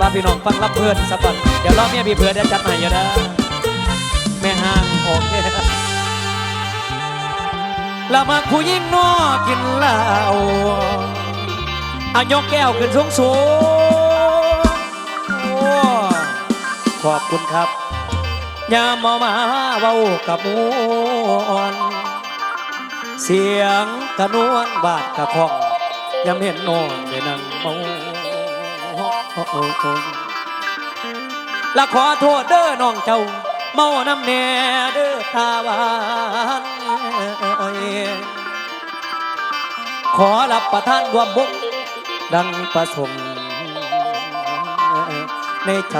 พาพี่น้องฟังรับเพื่อนสักก่อนเดี๋ยวรอบเมียพี่เพื่อนจะจัดให้อยู่นะแม่ห้างโอเคละมาผู้ยิ่งนอกินเหล้าอายกแก้วขึ้นสูงสูงขอบคุณครับยามเมามาเว้ากับมวนเสียงกระนวลบาดกระพองยามเห็นน้องได้นั่งเมา และขอโทษเด้อน้องเจ้า เมาน้ำแน่เด้อตาหวานขอรับประทานรวมบุกดังประสงค์ในใจ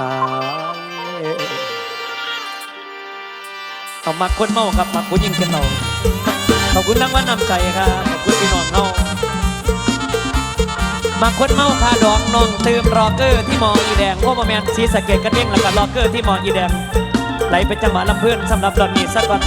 หายเอามาคนเมาครับมาคุณยิ่งเป็นเราขอบคุณนักว่านำใจครับ ขอบคุณพี่น้องเฮา มาคนเมาคาดองนองตืมรอเกอร์ที่มองอีแดงพวกมาแมนชีสะเกตกระเด้งแล้วก็รอเกอร์ที่มองอีแดงไหลไปจังหวะลำเพื่อนสำหรับตอนนี้สักก่อน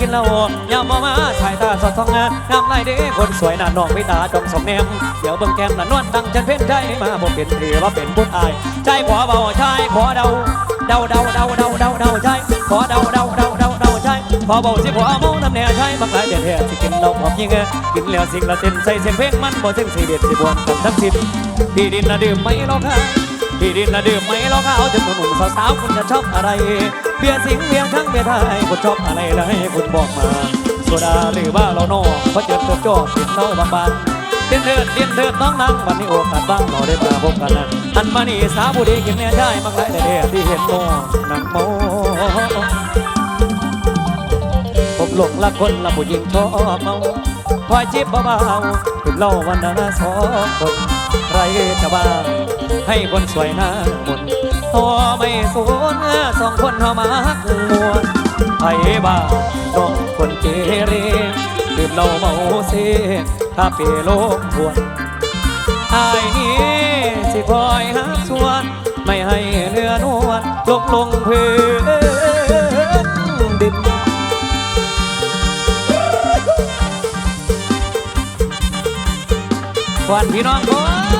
กินเหล้าอย่ามามาสายตาสอดส่องนะน้ำลายเด้คนสวยหน้าน้องไม่ตาจองสมแนมเดี๋ยวเบิ่งแก้มละนวลดังจันเพ่นใจมาบ่เป็นถือว่าเป็นบุญอายใจขอเบาใจขอเดาเดาเดาเดาเดาเดาเดาใจขอเดาเดาเดาเดาเดาใจขอเบาสิขอเมาน้ำแน่ใจบางหลายเด็ดแท้สิกินเหล้าพอมยิงเออกินแล้วสิ่งละเต้นใส่เสียงเพลงมันบ่ซึ่งสีเด็ดสิบวนกันทั้งสิ้นพี่ดินละดื่มไม่หรอกค่ะ พี่ดินละดื่มไหมเราข้าวจนหนุ่มสาวๆคุณจะชอบอะไร เบียร์สิงเบียร์ทั้งเบียร์ไทยคุณชอบอะไรแล้วให้คุณบอกมาโซดาหรือว่าเราโน่เพราะเจอเติบโตติดเท่าบางบานเรียนเถิดเรียนเถิดน้องนางวันนี้โอกาสบ้างเราได้มาพบกันนะอันมานี่สาวผู้ดีกินแน่ได้มากหลายแต่เดีที่เห็นโน่นังโมผมหลงละคนละผู้หญิงชอบเมาคอยจิบเบาๆถึงเล่าวันนั้นสองคนใครจะบ้า ให้คนสวยหน้ามนต์ตัวไม่สูญสองคนเข้ามาหักมวนไผบ้าน้องคนเกเรดื่มเหล้าเมาเสียคาเฟ่โลกทวนอายนี้สิคอยหักชวน ไม่ให้เนื้อนวลลงลงพื้นดินควันพี่น้องคน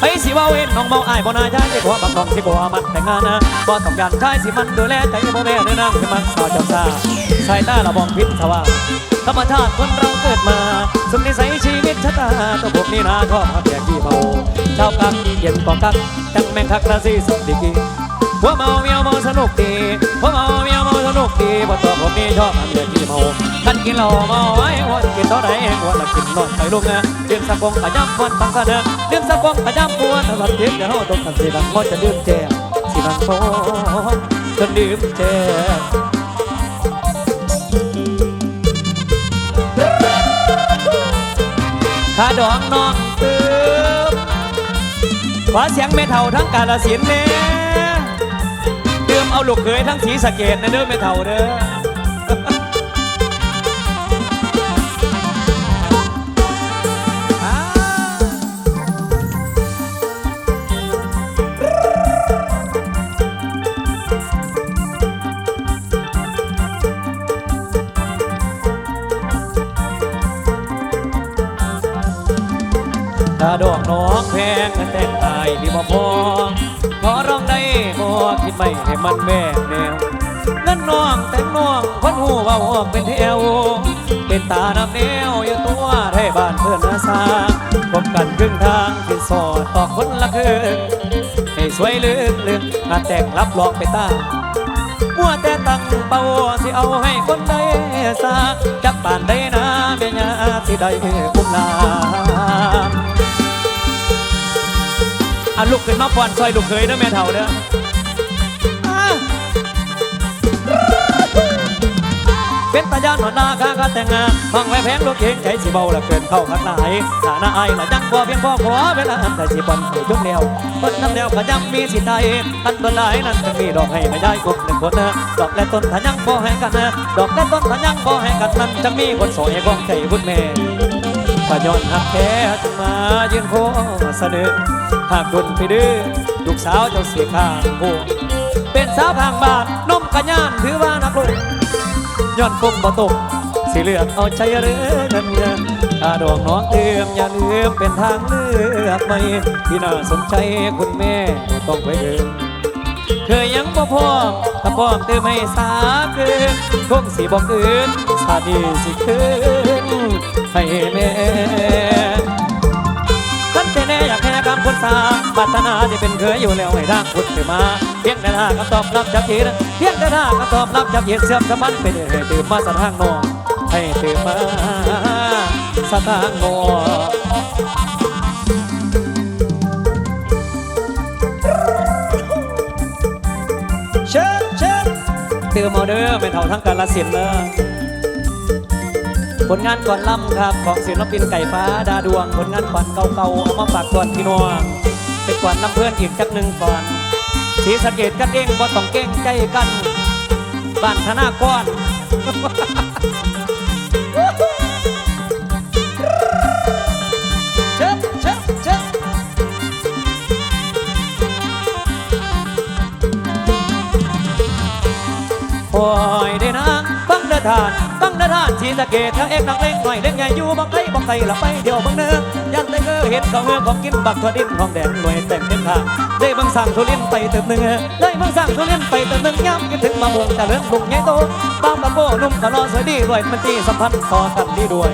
ไปสิว่าเว้นน้องเมาอายบ่นายใจที่ขอบักองที่บ่มันแต่งงานนะบ่ต้องการชายสิมันดูแลใจบ่แม่เนื้อนางที่มันสาวจับซาสายตาละบองพิษสว่าธรรมชาติคนเราเกิดมาสมนิสัยชีวิตชะตาตัวผมนี่นะชอบพักแก่ขี้เมาเช้ากักเย็นก็กักจังแม่งคักระสิสุดดีกี หัวเมาเมียวเมาสนุกดีหัวเมาเมียวเมาสนุกดีบ่ตัวผมนี่ชอบทำเดือดขี้เมาท่านกินเหล้าเมาไว้วันกินเท่าไหร่วันละกินนอนไปลุงนะเดือมสะกงขย้ำวันตังสะเนอเดือมสะกงขย้ำปวดถ้าสัตว์เด็กเดี๋ยวต้องกันสิบังมอจะดื่มแจกสิบังโตจนดื่มแจกข้าดองน้องตืมขอเสียงเมทัลทั้งกาลสินเนี่ย เอาลูกเคยทั้งสีสะเกดนะเด้อเมทัลเด้อถ้าดอกน้องแพงกันแต่งตายดีบ่พอขอร้อง คิดไม่ให้มันแม่แนวเงินน้องแต่งน้องคนหูเว่าออกเป็นแถวเป็นตาน้ำแนวอยู่ตัวไทยบ้านเพื่อนอาสาพบกันครึ่งทางที่สอดต่อคนละครึ่งให้สวยลึกลึกงานแต่งรับรองไปตามัวแต่ตั้งเป้าสิเอาให้คนใดสาจักปานได้นะเมียาสิได้คุ้มลาอะลุกขึ้นมาฟ้อนซอยลูกเคยเด้อแม่เฒ่าเด้อ เป็นตาญาณหนวดหน้าข้าก็แต่งงานฟังไว้แพงลูกเองใจสิเบาละเกินเข้าข้างในฐานะไอ้ละยังบ่เพียงพอขอเวลาแต่สิบอลให้ยกแนวเปิดน้ำแนวก็ยังมีสิไทยอันเปิดหลายนั้นจะมีดอกให้ไม่ได้กบหนึ่งคนดอกและต้นถ้ายังบ่ให้กันดอกและต้นถ้ายังบ่ให้กันนั้นจะมีคนสวยของใจคุณแม่ถ้าย้อนหักแท้จึงมายืนโคเสนอหากดุนไปดื้อลูกสาวเจ้าเสียข้างโคเป็นสาวทางบ้านนมกระย่านถือว่านักลุก ย้อนคมบ่ตกสิเลือกเอาใจเรือกันเงินถ้าดวงน้องเติมอย่าลืมเป็นทางเลือกใหม่ที่น่าสนใจคุณแม่ต้องไปเดินเคยยังบ่พร้อมถ้าพร้อมเติมให้สาเกินคงสิบอกอื่นสาดีสิคืนให้แม่ สาปรารถนาที่เป็นเคยอยู่แล้วให้ทางพุทธมาเพียงแต่ถ้าคำตอบรับจากเหตุเพียงแต่ถ้าคำตอบรับจากเหตุเสื่อมสมันเป็นให้ตื่นมาสะทางนองให้ตื่นมาสะทางนองเชิญเชิญตื่มเอาเด้อไม่เท่าทั้งกาลสินธุ์เลย ผลงานก่อนล่ำครับของศิลปินไก่ฟ้าดาดวง ผลงานก่อนเก่าๆเอามาฝากก่อนพี่น้องเป็นก่อนน้ำเพื่อนอีกจักหนึ่งก่อนสีสะเกตกันเองบ่ต้องเก้งใจกันบ้านธนาก้อนเชิญเชิญเชิญโอ้ยเด้นางบังเดอทานบังเดอทาน สีสะเกตถ้าเอกนักเลงหน่อยเล่นใหญ่อยู่บังไกลบังไกลละไปเดียวบังเนื้อยันได้เงอเห็นเขาเงือของกินบักถั่วดินของแดงหน่วยแต่งเป็นทางได้บังสั่งทุเรียนไปเติมหนึ่งได้บังสั่งทุเรียนไปเติมหนึ่งย้ำคิดถึงมะม่วงแต่เรื่องลุงใหญ่โตบ้ามกระโปนุ่มกะลอสวยดีรวยมันจีสัมพันธ์ต่อกันดีด้วย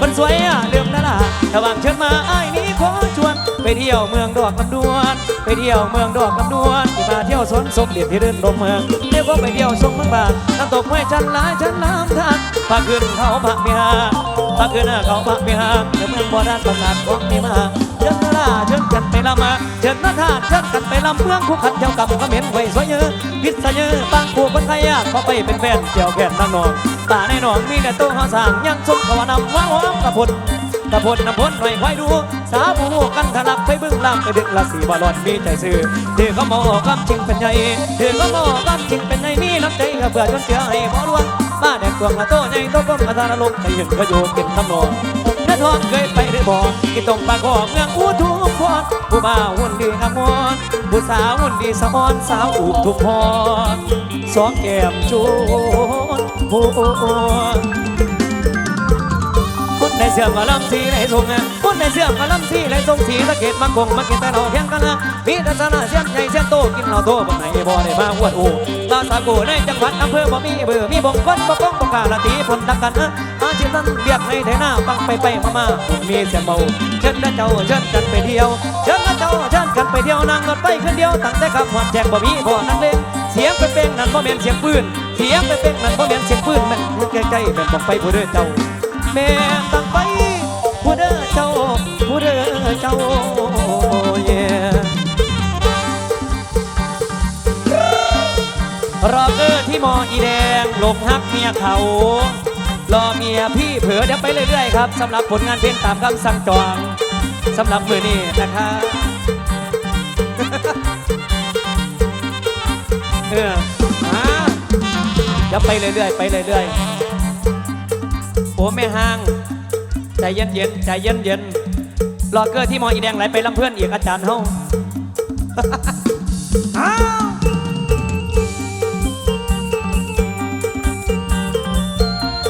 คนสวยอะเรื่องนั่นล่ะถ้าวางเชิญมาไอ้นี้ขอช่วน ไปเที่ยวเมืองดอกลำดวน ไปเที่ยวเมืองดอกลำดวนที่มาเที่ยวสวนสมเด็จที่เดินดมเมืองเรียกว่าไปเที่ยวชมเมืองบานน้ำตกห้วยจันหลายจันน้ำทานพาขึ้นเขาพักมีหาพาขึ้นเขาพักมีหาเดี๋ยวเมืองโบราณประสาทของมีมาเชิญนาลาเชิญกันไปลำมาเชิญนาทาเชิญกันไปลำเมืองคู่ขันเจ้ากรรมเขมิ้นไว้สวยเยอะพิษเยอะบางคู่คนไทยอยากขอไปเป็นแฟนเกี่ยวแขนนางนองตาในหนองมีแต่ตัวเขาสางยังสุขเขาว่านำว้าวหอมกระพุน ตะพนน้ำพ้นหน่อยควายดู สาวผู้กันทะลักไปบึ้งล่างไปดึกละสีบอลอนมีใจซื่อเดือเขามองกำจริงเป็นไงเดือเขามองกำจริงเป็นไงมีน้ำใจก็เบื่อจนเสียให้พอรวงบ้าแดงตัวงละโตใหญ่โตก้มกระทานลมใจหึงก็อยู่กินคำนองเนื้อทองเคยไปหรือบ่กินตรงปากคอเมืองอู้ทุกคนผู้บ่าวหุ่นดีงามมวนผู้สาวหุ่นดีสะอ่อนสาวอุบทุกพรสองแก้มจูนผู้ ในเสื้อมาลำสีไหลทรงคนในเสื้อมาลำสีไหลทรงสีตะเกียบมังคงมากินแต่เราเพียงกันนะมีแต่สนาเสียงใหญ่เสียงโตกินเราโตบังไหนบ่ได้มาอวดอูตาสาโกในจังหวัดอำเภอบ่มีเบอร์มีบงคนบ่ก้องบ่กาละตีผลดักกันนะอาชีพนั้นเรียกให้ไถหน้าปังไปไปมามามีเสียงเบาเชิญนะเจ้าเชิญกันไปเที่ยวเชิญนะเจ้าเชิญกันไปเที่ยวนั่งรถไปขึ้นเดียวตั้งแต่ขับหอดแจกบ่มีบ่นั่งเล่นเสียงเป็นเป็นนั่นบ่แม่นเสียงปืนเสียงเป็นเป็นนั่นบ่แม่นเสียงปืนแมันใกล้ๆเป็นบ่งไฟผู้เด้อเจ้า แม่ตั้งไปผู้เด้อเจ้าผู้เด้อเจ้าเย่รอเกอร์ที่มออีแดงหลงฮักเมียเขา รอเมียพี่เผลอเดี๋ยวไปเรื่อยๆครับสำหรับผลงานเพลงตามคำสั่งจองสำหรับมือนี้นะครับเออมาเดี๋ยวไปเรื่อยๆไปเรื่อยๆ อ้แม่ห้างใจเย็นเย็นใจเย็นเย็นรอเกอร์ที่มออีแดงไหลไปลำเพื่อนอีกอาจารย์เฮาอ้าว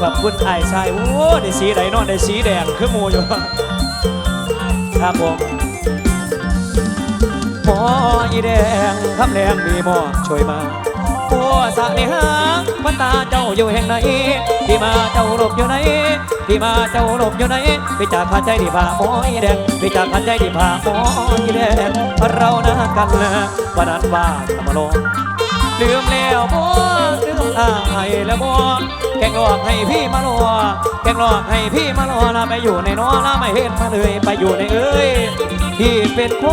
ขอบคุณไอ้ชายโอ้ได้สีไหนนอนได้สีแดงคือหมูอยู่ครับผมหมออีแดงคำแรงมีหมอช่วยมา สะในหางวันตาเจ้าอยู่แห่งไหนที่มาเจ้าหลบอยู่ไหนที่มาเจ้าหลบอยู่ไหนไปจากพันใจที่พาหมออีแดงไปจากพันใจที่พาหมออีแดงเรานะกันนะวันนั้นว่าธรรมโลกลืมแล้วบ่ลืมอายแล้วบ่แกงหลอกให้พี่มาลอแกงหลอกให้พี่มาลอลาไปอยู่ในนอลาไม่เห็นมาเลยไปอยู่ในเอ้ยพี่เป็นค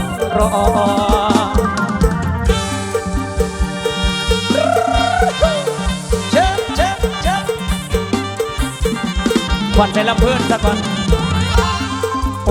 นรอ วันใจลำเพื่อนสักวันโอ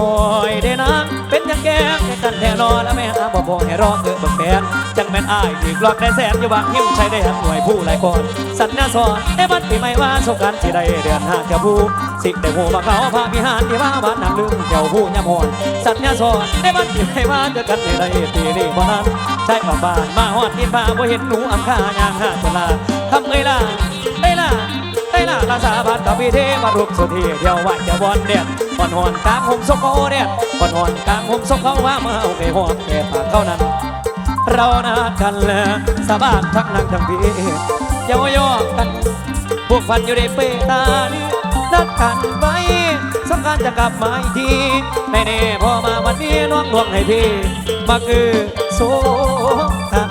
ยเด้นะเป็นยังแกงแค่กันแท้นอนแล้วไม่หาบ่บอกให้รอเออบิ่งแฟนจังแม่นอายที่กลอกได้แสนอยู่บางหิ้มใช้ได้หักหน่วยผู้หลายคนสัญญาสอนในวันปีใหม่ว่าสงกรารที่ได้เดือนห้าจะผู้สิได้หูมาเขาพาพิหารที่ว่าบ้านนางลืมแถวผู้ยำหอนสัญญาสอนในวันปีใหม่ว่าเจอกันที่ได้ปีนี้บ่นั้นใช่ป่าบ้านมาหอดดินพาบ่เห็นหนูอังคายางหาจลาทำเอ้ยล่ะเอ้ยล่ะ ล่ะลาสาบานกับพี่เทมารุกสุธีเที่ยวไหวเที่ยวบอลเด็ดบอลหอนกลางหงสกโกเด็ดบอลหอนกลางหงสกเขาว่ามาเอาไปหอมแก่ปากเขานั้น เรานัดกันแล้วสาบานทั้งนางทั้งพี่เย้ายอกกัน พวกฟันอยู่ในเปตานี่นัดกันไว้สำคัญจะกลับมาอีกทีในเน่พอมาวันนี้น้องลวงให้พี่มาคือโซกา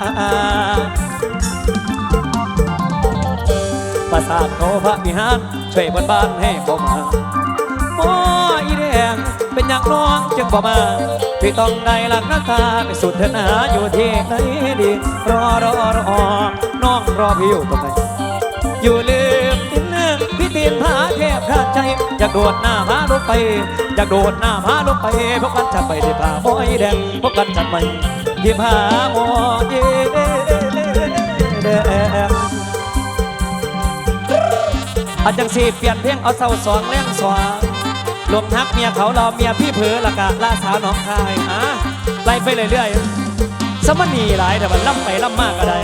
ประสาทเขาพระวิหารช่วยบนบ้านให้ผมมาโอ้อีแดงเป็นอย่างน้องจึงบ่มาพี่ต้องได้หลักนักตาไปสุดเถิดหาอยู่ที่ไหนดี รอรอรอน้องรอพี่อยู่ตรงไหนอยู่ลืมตินเนื้อพี่ตีนผาแทบขาดใจอยากโดดหน้าผาลงไปอยากโดดหน้าผาลงไปพวกกันจะไปที่ผาโอ้ยแดงพวกกันจะไปที่ผาโอ้ยแด อาจังสีเปลี่ยนเพลงเอาเศร้าสองแรงสองลมทักเมียเขาเราเมียพี่เผือละกะล่าสาวน้องคายอะไล่ไปเรื่อยๆสมันนีหลายแต่มันล่ำไปล่ำมากก็ได้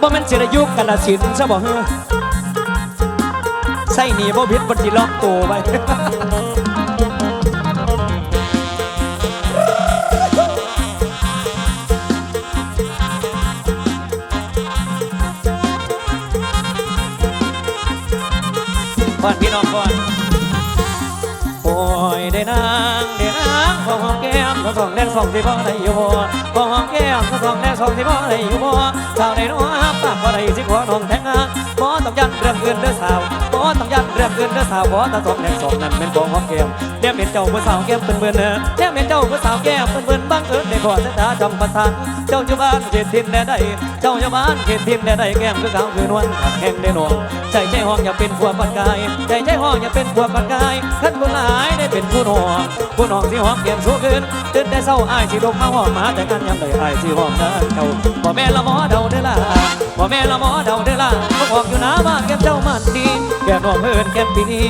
บ่แม่นสิได้ยุคกันละสินซะบ่เฮ้อใส่หนีบ่พิษบ่สิล็อกตัวไป ก่อนพี่น้องก่อนโอ้ยได้นางได้นางขอหอมแก้มขอสองแดงสองที่บ่อได้อยู่บ่ขอหอมแก้มขอสองแดงสองที่บ่อได้อยู่บ่สาวได้น้องปากบ่ได้สิขอน้องแท ยันเงินเด้อสาวบ่ตาสองแดงสองนั้นเป็นของหอมแก้มเดี๋ยวเป็นเจ้าผู้สาวแก้มเปิ้นเปิ้นเด้อเดี๋ยวเป็นเจ้าผู้สาวแก้มเปิ้นเปิ้นบังเอิญได้ขอสายตาจำประสานเจ้าอยู่บ้านเขตทินแดนใดเจ้าอยู่บ้านเขตทินแดนใดแก้มคือขาวคือนวลขับแห้งได้หนวลใจใจห้องอย่าเป็นผัวปันกายใจใจห้องอย่าเป็นผัวปันกายท่านผู้หลายได้เป็นผู้นองผู้นองที่หอมแก้มสูงขึ้นตื่นแต่เศร้าอายสิดกมาหอมมาแต่กันยามใดอายสิหอมนั้นเจ้าบ่แม่ละหมอเดาเด้อล่ะบ่แม่ละหมอเดาเด้อล่ะบ่ออกอยู่หน้าบ้านแก้มเจ้ามันดีแก้มน้องเฮินแก้มปีนี้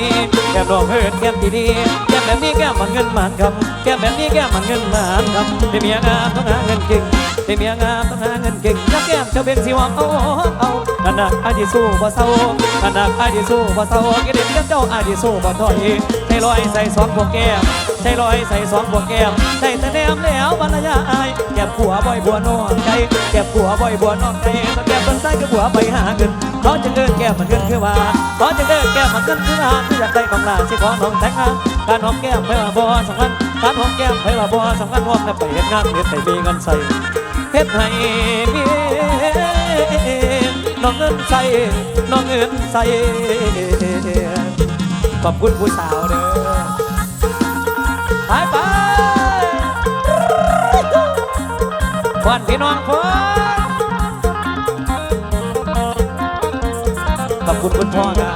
แก้มน้องเฮินแก้มปีนี้แก้มแบบนี้แก้มมันเงินมันคำแก้มแบบนี้แก้มมันเงินมันคำได้เมียงามต้องหาเงินเก่งได้เมียงามต้องหาเงินเก่งยักแก้มเจ้าเป็นสิวังเอาเอานันน่ะอดีสู้บ่เศร้านันน่ะอดีสู้บ่เศร้ากินเด็ดกับเจ้าอดีสู้บ่ถอยใจลอยใส่สองพวกแก้มใจลอยใส่สองพวกแก้มได้แต่แนมแล้วบรรยายแก้มผัวบ่อยบัวนอนใจแก้มผัวบ่อยบัวนอนใจต้องแก้มต้นไส้คือผัวไปหาเงิน ขาจะเดินแก้มันเงินคือว่าขาจะเดินแก้มันเงินคือว่าที่อยากได้ของลาสิขอน้องแต่งงานการหอมแก้มไปว่าบ่สำคัญการหอมแก้มไปว่าบ่สำคัญหอมแล้วไปเฮ็ดงานเฮ็ดให้มีเงินใส่เฮ็ดให้มีน้องเงินใส่น้องเงินใส่ขอบคุณผู้สาวเด้อไปไปควันพี่น้องคน คุณคุณพ่อครับ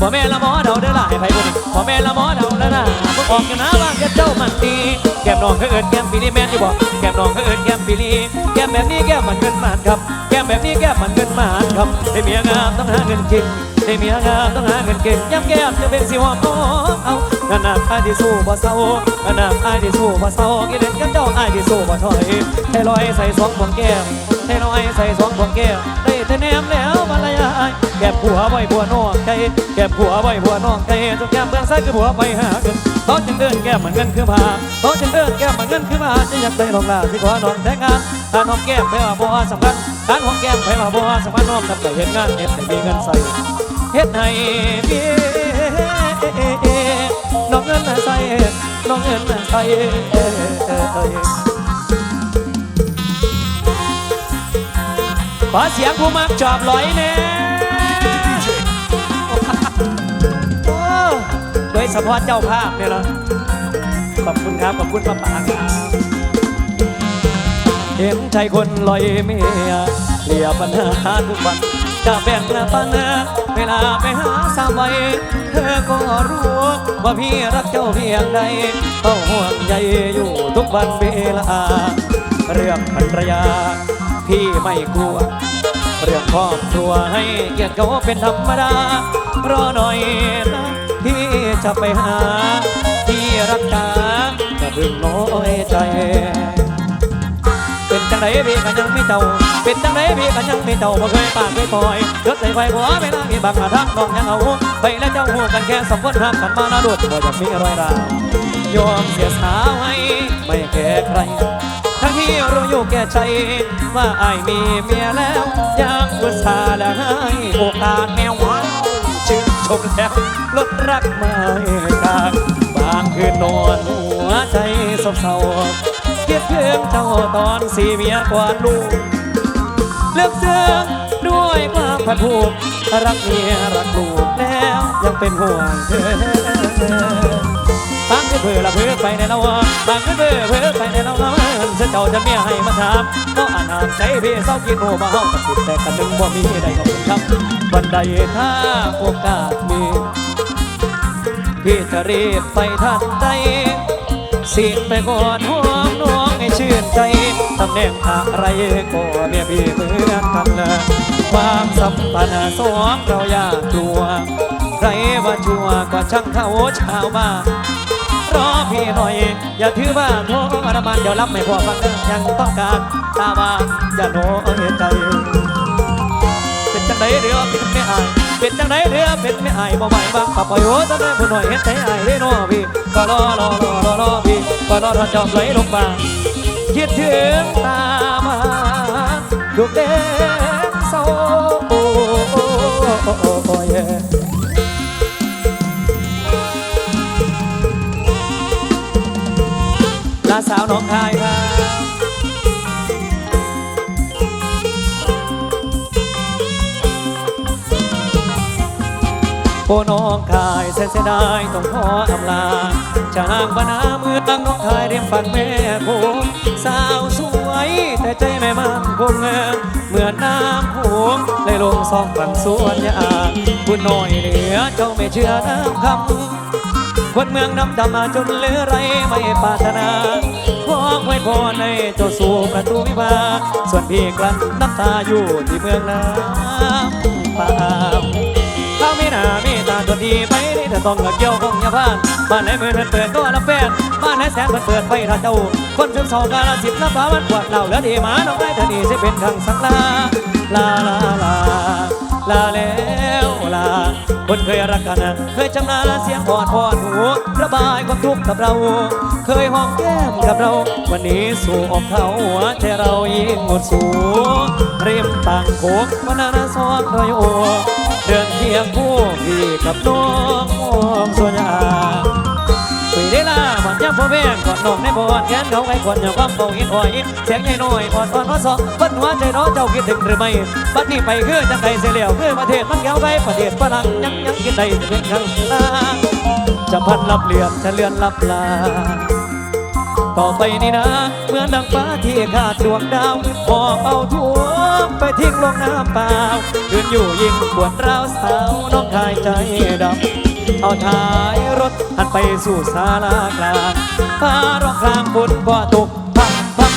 บ่แม่ละหมอเดาเด้อล่ะให้ไผบ่นี่บ่แม่ละหมอเดาแล้วนะบ่ออกอยู่นะว่าแกเจ้ามันดีแก้มน้องเขาเอิ้นแก้มปีนี้แม่นอยู่บ่แก้มน้องเขาเอิ้นแก้มปีนี้แก้มแบบนี้แก้มมันเงินมานครับแก้มแบบนี้แก้มมันเงินมานครับได้เมียงามต้องหาเงินก่งได้เมียงามต้องหาเงินก่งย้ำแก้มจะเป็นสิหอมเอาเอาขนาดอายที่สู้บ่เศร้าขนาดอายที่สู้บ่เศร้ากินเด็ดกับเจ้าอายที่สู้บ่ถอยให้ลอยใส่สองพวงแก้มให้ลอยใส่สองพวงแก้มได้แต่แนมแล้ว บรรยายแก้มผัวไว้ผัวน้องไก่แก้มผัวไว้ผัวน้องไก่ทุกแก้มเบื้องซ้ายคือผัวไปหาเงินเขาจึงเดินแก้มเหมันเงินคือผาเขาจึงเดินแก้มเหมันเงินคือผาจะอยากได้ลองลาสิขอน้องแต่งงานการหอมแก้มไปว่าบ่สำคัญการหอมแก้มไปว่าบ่สำคัญน้องทำแต่เห็นงานเฮ็ดให้มีเงินใส่เฮ็ดให้พี่น้องเงินใส่น้องเงินใส่ ขอเสียงผู้มักจอบลอยแน่โอ้โดยเฉพาะเจ้าภาพเนี่ยเหรอขอบคุณครับ ขอบคุณป้าป๋าครับเห็นใจคนลอยเมียเลียปัญหาทุกวันจะแบ่งปันเวลาไปหาสาวไว้เธอก็รู้ว่าพี่รักเจ้าเพียงใดต้องห่วงใยอยู่ทุกวันเวลา เรื่องภรรยา พี่ไม่กลัว เรื่องครอบครัวให้เกียรติเขาเป็นธรรมดารอหน่อยนะพี่จะไปหา ที่รักษาจะพึงน้อยใจ เป็นจังไรพี่ก็ยังไม่เจ้า เป็นจังไรพี่ก็ยังไม่เจ้าบ่เคยปากเคยปล่อยรถใส่ไฟหัวเวลามีบางมาทางน้องยังเอาไปและเจ้าหัวกันแค่สองคนหักกันมานาดุดบ่อยากมีรอยร้าว ยอมเสียสาวให้ไม่แก่ใคร รู้อยู่แก่ใจ ว่าอายมีเมียแล้วยังอุตส่าห์และให้โอกาสแมวว้าชื่นชมแล้วลดรักไม่จากบางคืนนอนหัวใจสบเศร้าๆคิดถึงเจ้าตอนสีเมียกว่าลูกเลือกเสื้อด้วยความผัดผูกรักเมียรักลูกแล้วยังเป็นห่วงเธอ บางเพื่อละเพื่อไปในละวบางเพื่อเพื่อไปในละวันเสเจ้าจะเมียให้มาถามก็อ่านหามใจพี่เศร้ากินโมมาเฮาตัดสินแต่กันหนึ่งบ่มีใดก็เป็นครับวันใดถ้าโอกาสมีพี่จะรีบไปทันใดสิ่งไปก่อนห่วงน้องให้ชื่นใจตำแหน่งอะไรก็เมียพี่เหมือนกันนะความสัมพันธ์สองเราอยากกลัว ใครว่าชัวก็ช่างเขาชาวบ้าน รอพี่หน่อย อย่าถือว่าโทษน้ำมันเดี๋ยวรับไม่พอฟังยังต้องการตาบานอย่าโน้ใจ เป็นจังไดเรือเป็นไม่อาย เป็นจังไดเรือเป็นไม่อายบ่ไหวบ้างปะปอยหัวตะเด้ผู้หน่อยเฮ็ดใจอายเลยเน้อพี่ก็รอรอรอรอรอพี่ก็รอถ้าจอมไหลลงมาคิดถึงตามาดูเด่นโซโอ้โอ้โอ้โอ้โอ้ สาวน้องคายครับโอ้น้องคายเสียดายต้องขออำลาจากบรรณาเมืองน้องคายเรียมฝั่งแม่โคงสาวสวยแต่ใจไม่มั่นคงเหมือนน้ำโขงเลยลงซองฝั่งสวนยาคุณน้อยเหลือเจ้าไม่เชื่อน้ำคำ คนเมืองน้ำดำมาจนเหลือไรไม่ปรารถนาขอไว้พรในเจ้าสู่ประตูวิวาส่วนพี่กลั้นน้ำตาอยู่ที่เมืองน้ำปาถ้าไม่น่ามีตาตัวดีไปนี่แต่ต้องกับเกี่ยวของยาบ้านบ้านไหนมือเพิ่นเปิดก็ละแฟนบ้านไหนแสนเปิดไฟถ้าเจ้า คนซึมสองกาลสิบน้ำฟ้ามันกวาดเหล่าแล้วดีหมาน้องได้เธอนี่สิเป็นขังสักลาลาลาลา ลาแล้วลา คนเคยรักกันนะเคยจำนาเสียงพอดพอดหูระบายความทุกข์กับเรา เคยหอมแก้มกับเรา วันนี้สู่ออกเขาหัวใจเรายิ่งหมดสูเริมต่างโคกวันนั้นซ้อนรอยโอเดินเทียงคู่พี่กับน้องมองส่วนยาคุยได้ล่ะมัน ยังพ่อแม่กอนน้องในบ่อนแขนเขาไอ้คนอย่างความเบาหินหอยเสียงใหญ่น้อยอ่อนอ่อนว่าสองบนหัวใจน้องเจ้าคิดถึงหรือไม่บัดนี้ไปคือจังไดเสียแล้วคือประเทศมันแก้วไปประเทศฝรั่งยังยังกินได้จเป็นข้งหน้าจะพันรับเลียมจะเลื่อนรับลาต่อไปนี่นะเหมือนดังฟ้าที่ขาดดวงดาวหอบเอาทั่วไปทิ้งลงน้ำเปล่ายืนอยู่ยิ่งปวดร้าวสาวน้องคายใจดำเอาท้ายรถหันไปสู่ศาลากลาง ฟ้าร้องครางฝนก็ตกพักพัก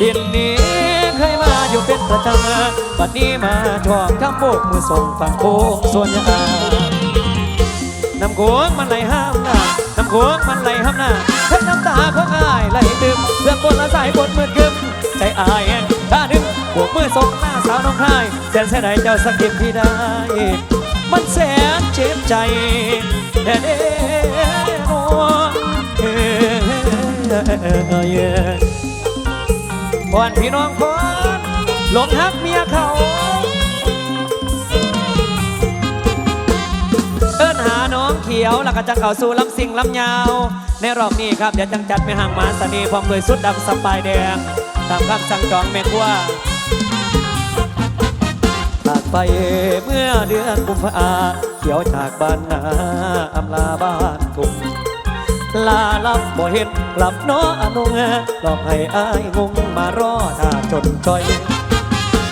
ดินนี้เคยมาอยู่เป็นประจำบัดนี้มาชอบทำโบกมือส่งฝั่งโค้งส่วนยาน้ำโขงมันไหลห้ามหน้าน้ำโขงมันไหลห้ามหน้าเพชรน้ำตาของอายไหลดื่มเรื่องบนละสายบนมืดกึมใจอายแอนท่าดึงบวกมือส่งหน้าสาวน้องคายแสนเสียดายเจ้าสักเก็บพี่ได้ มันแสนเจ็บใจแน่เด้อ ยก่อนพี่น้องคนหลงฮักเมียเขาเอิ้นหาน้องเขียวแล้วก็จะเข้าสู่ลำสิงลำยาว ในรอบนี้ครับเดี๋ยวจังจัดไม่ห่างมาสนีพร้อมด้วยสุดดำสปายแดง ตามคำสั่งจองเมกว่าจากไปเมื่อเดือนกุมภาเขียวจากบ้านนาอำลาบ้านกุม ลาลับบ่เห็นกลับน้ออนุงหลอกให้อายงงมารอถ้าจนจอย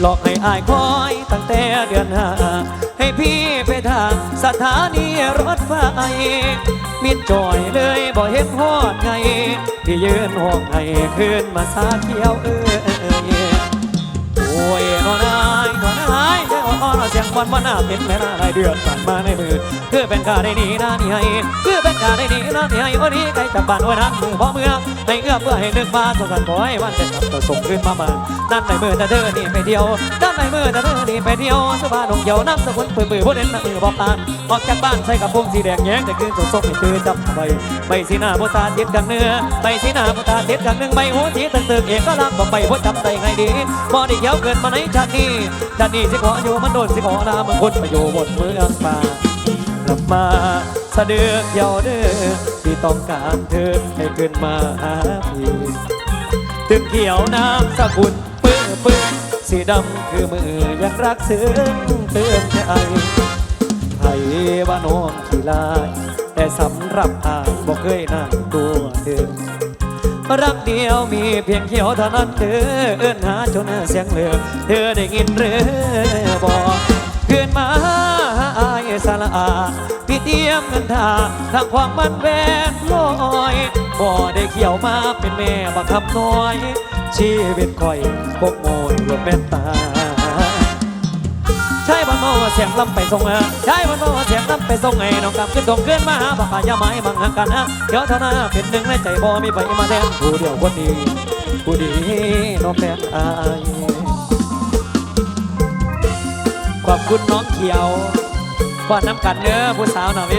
หลอกให้อายคอยตั้งแต่เดือนห้าให้พี่ไปทางสถานีรถไฟมินจอยเลยบ่เห็นฮอดไง พี่ยืนห้องให้คืนมาซาเขียวเอ้ยโอ้ยนอนา วันวันหน้าเป็นแม่นาหลายเดือนผ่านมาในมือเพื่อเป็นกาได้นีหน้านี่ให้เพื่อเป็นกาได้นีหน้านี่ให้วันนี้ใกล้จากบ้านไว้นั้นมือพอเมื่อในเอื้อเพื่อให้นึกมาสงสารขอให้วันเด็ดกับตัวส่งขึ้นมาบ้านนั่นในมือแต่เธอนี่ไปเที่ยวด้านในมือแต่เธอนี่ไปเที่ยวสบายลงเหี่ยวน้ำสกุลปืนปืนพวกเด่นมือบอกตานออกจากบ้านใส่กับพงสีแดงแย้งแต่คืนสดส่งให้เธอจับไปไปสีหน้าโบตาเทียดกันเนื้อไปสีหน้าโบตาเทียดกันหนึ่งใบหัวทีตึงตึงเอกก็รักบอกไปหัวจับใจไงดีบ่ได้เหี่ยวเกินมาในชาตินี้ชาตินี้สิขออยู่มันโดนสิขอลาเมืองคนไปอยู่บนเมืองป่ากลับมาสะเดือกเยาวเด้อที่ต้องการเธอให้ขึ้นมาหาพี่ถึงเขียวน้ำสกุลปื้อปื้อสีดำคือมืออยังรักซึ้งเตือนใจไทยว่าน้องขี้ลาย แต่สำหรับอายบอกเคยนั่งตัวเธอรักเดียวมีเพียงเขียวเท่านั้นเธอเอื้อนหาจนเสียงเหลือเธอได้ยินหรือบอก เพื่อนมาหาอายสาระอาพี่เตรียมเงินทาทางความมันแวงลอยบ่ได้เขี่ยวมาเป็นแม่บักคำน้อย ชีวิตคอยพกโมยรวมแม่นตา ใช่บ้านโมาเสียงลำไปส่งเออใช่บ้านโมาเสียงลำไปส่งไงน้องกลับขึ้นตรงขึ้นมาบักขายาไม้บังหักกันฮะเดี๋ยวเท่านั้นเป็นหนึ่งในใจบ่มีไปมาแทนผู้เดียวคนนี้ผู้ดีน้องแฟนอาย ขอบคุณน้องเขียวว่าน้ำกันเนื้อผู้สาวหน่อย